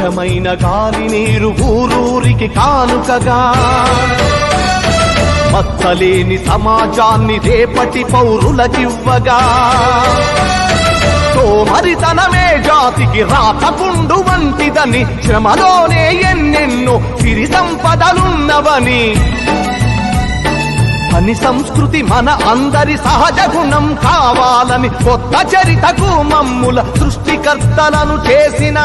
స్వచ్ఛమైన గాలి నీరు ఊరూరికి కానుకగా. మచ్చలేని సమాజాన్ని రేపటి పౌరులకివ్వగా. సోమరితనమే జాతికి రాతపుండు వంటిదని శ్రమలోనే ఎన్నెన్నో సిరి సంపదలున్నవని. పని సంస్కృతి మన అందరి సహజ గుణం కావాలని కొత్త చరితకు మమ్ముల సృష్టికర్తలను చేసినా